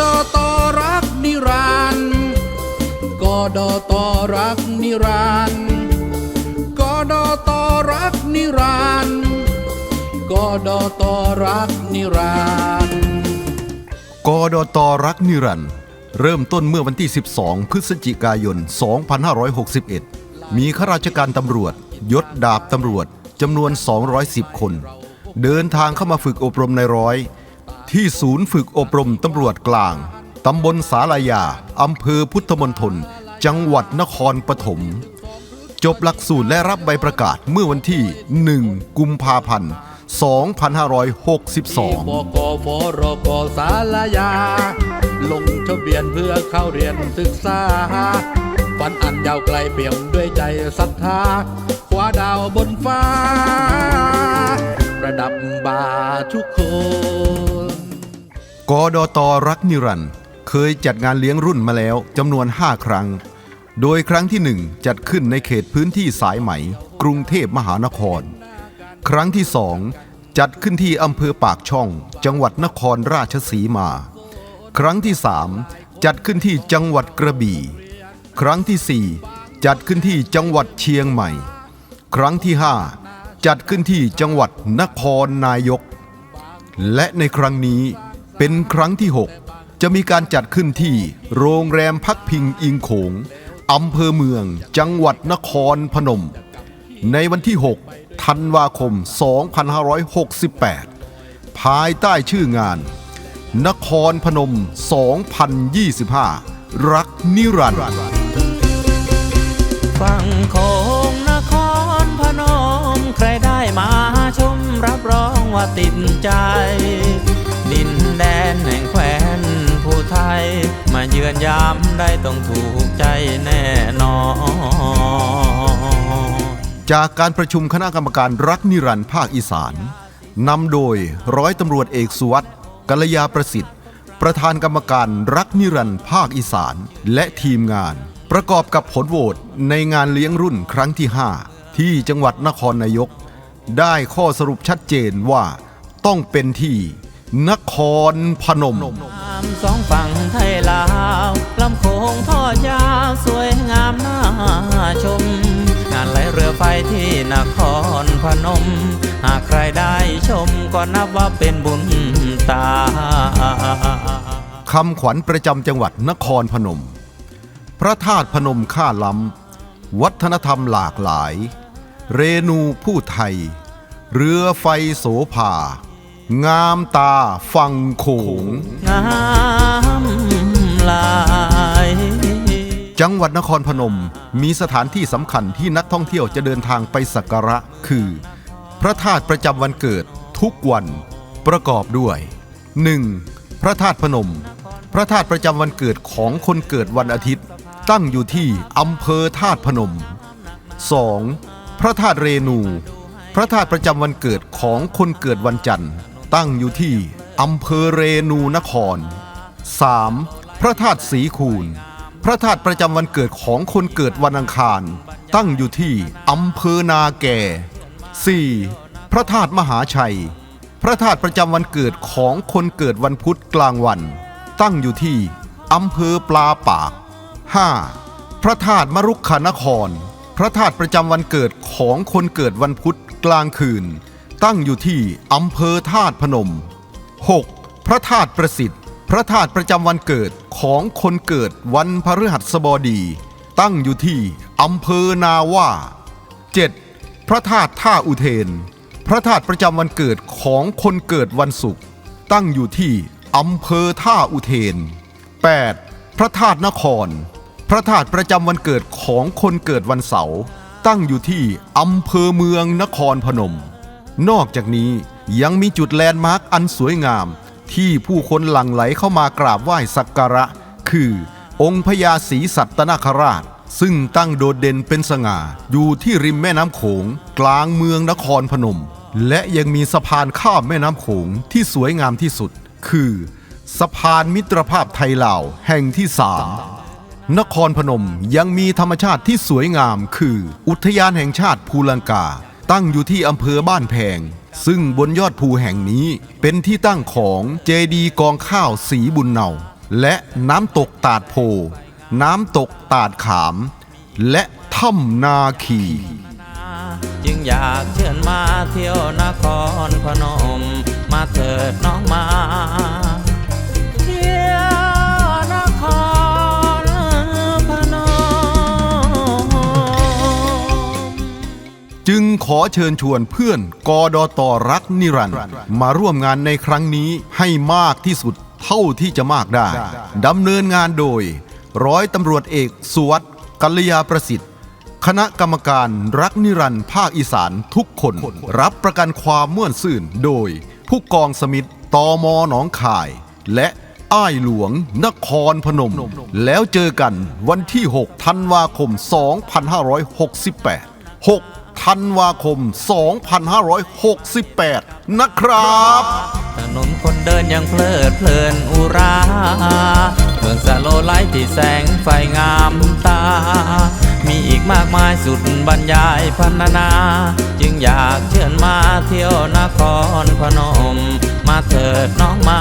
ดอตอรักนิรันด์กอดอตอรักนิรันด์กอดอตอรักนิรันด์กอดอตอรักนิรันด์กดตรักนิรันด์เริ่มต้นเมื่อวันที่ 12 พฤศจิกายน 2561 มีข้าราชการตำรวจ ยศดาบตำรวจจำนวน 210 คน เดินทางเข้ามาฝึกอบรมในร้อย ที่ศูนย์ฝึกอบรมตำรวจกลาง ตำบลสาลายา อำเภอพุทธมณฑล จังหวัดนครปฐม จบหลักสูตรและรับใบประกาศเมื่อวันที่ 1 กุมภาพันธ์ 2562 บกฟรกสารยา ลงทะเบียนเพื่อเข้าเรียนศึกษา ฝันอันยาวไกลเปี่ยมด้วยใจศรัทธาคว้าดาวบนฟ้า ประดับบาทุกคน กดตรักนิรันด์เคยจัดงานเลี้ยงรุ่นมาแล้วจำนวน 5 ครั้ง โดยครั้งที่ 1 จัดขึ้นในเขตพื้นที่สายไหม กรุงเทพมหานคร ครั้งที่ 2 จัดขึ้นที่อำเภอปากช่อง จังหวัดนครราชสีมา ครั้งที่ 3 จัดขึ้นที่จังหวัดกระบี่ ครั้งที่ 4 จัดขึ้นที่จังหวัดเชียงใหม่ ครั้งที่ 5 จัดขึ้นที่จังหวัดนครนายก และในครั้งนี้ เป็นครั้งที่ 6 จะมีการจัดขึ้นที่โรงแรมพักพิงอิงโขงอำเภอเมือง จังหวัดนครพนม ในวันที่ 6 ธันวาคม 2568 ภายใต้ชื่องาน นครพนม 2025 รักนิรันดร์ฝั่งโขงนครพนม ใครได้มาชมรับรองว่าติดใจ ยามได้ต้องถูกใจแน่นอนจากการประชุมคณะกรรมการรักนิรันดร์ภาคอีสานนำโดยร้อยตำรวจเอกสุวัสด์กัลยาประสิทธิ์ ประธานกรรมการรักนิรันดร์ภาคอีสาน และทีมงาน ประกอบกับผลโหวตในงานเลี้ยงรุ่นครั้งที่ 5 ที่จังหวัดนครนายก ได้ข้อสรุปชัดเจนว่าต้องเป็นที่ นครพนมสองฝั่งไทยลาวำโขงทอดยาวสวยงามน่าชม งานไหลเรือไฟที่นครพนม หากใครได้ชมก็นับว่าเป็นบุญตาคำขวัญประจำจังหวัดนครพนม พระธาตุพนมค่าล้ำ วัฒนธรรมหลากหลาย เรนูผู้ไทย เรือไฟโสภางามตาฟังโขงงามหลาย จังหวัดนครพนมมีสถานที่สำคัญที่นักท่องเที่ยวจะเดินทางไปสักการะ คือ พระธาตุประจำวันเกิดทุกวัน ประกอบด้วย 1. พระธาตุพนม พระธาตุประจำวันเกิดของคนเกิดวันอาทิตย์ ตั้งอยู่ที่อำเภอธาตุพนม 2. พระธาตุเรนู พระธาตุประจำวันเกิดของคนเกิดวันจันทร์ ตั้งอยู่ที่อำเภอเรนูนคร 3. พระธาตุสีคูน พระธาตุประจำวันเกิดของคนเกิดวันอังคาร ตั้งอยู่ที่อำเภอนาแก่ 4. พระธาตุมหาชัย พระธาตุประจำวันเกิดของคนเกิดวันพุธกลางวัน ตั้งอยู่ที่อำเภอปลาปาก 5. พระธาตุมรุกขานคร พระธาตุประจำวันเกิดของคนเกิดวันพุธกลางคืน ตั้งอยู่ที่อำเภอธาตุพนม 6. พระธาตุประสิทธิ์ พระธาตุประจำวันเกิด ของคนเกิดวันพฤหัสบดี ตั้งอยู่ที่อำเภอนาว่า 7. พระธาตุท่าอุเทน พระธาตุประจำวันเกิดของคนเกิดวันศุกร์ตั้งอยู่ที่อำเภอท่าอุเทน 8. พระธาตุนคร พระธาตุประจำวันเกิดของคนเกิดวันเสาร์ตั้งอยู่ที่อำเภอเมืองนครพนม นอกจากนี้ยังมีจุดแลนด์มาร์คอันสวยงาม ที่ผู้คนหลั่งไหลเข้ามากราบไหว้สักการะ คือ องค์พญาศรีสัตนคราช ซึ่งตั้งโดดเด่นเป็นสง่า อยู่ที่ริมแม่น้ำโขง กลางเมืองนครพนม และยังมีสะพานข้ามแม่น้ำโขงที่สวยงามที่สุด คือ สะพานมิตรภาพไทยลาวแห่งที่สามนครพนมยังมีธรรมชาติที่สวยงาม คือ อุทยานแห่งชาติภูลังกา ตั้งอยู่ที่อำเภอบ้านแพง ซึ่งบนยอดภูแห่งนี้เป็นที่ตั้งของเจดีกองข้าวสีบุญเนาและน้ำตกตาดโพ น้ำตกตาดขาม และถ้ำนาคี จึงอยากเชิญมาเที่ยวนครพนม มาเถิดน้องมา เชิญชวนเพื่อนกอดอตอรักนิรันดร์มาร่วมงานในครั้งนี้ให้มากที่สุดเท่าที่จะมากได้ดำเนินงานโดย ร้อยตำรวจเอกสุวัสด์กัลยาประสิทธิ์ คณะกรรมการรักนิรันดร์ภาคอีสานทุกคน รับประกันความม่วนซื่นโดย ผู้กองสมิทธ์ตอมอหนองคาย และอ้ายหลวงนครพนม แล้วเจอกันวันที่ 6 ธันวาคม 2568 6 ธันวาคม 2568 นะครับ ถนนคนเดินยังเพลิดเพลินอุราเมืองสโลไลท์ที่แสงไฟงามตา มีอีกมากมายสุดบรรยายพรรณนา จึงอยากเชิญมาเที่ยวนครพนม มาเถิดน้องมา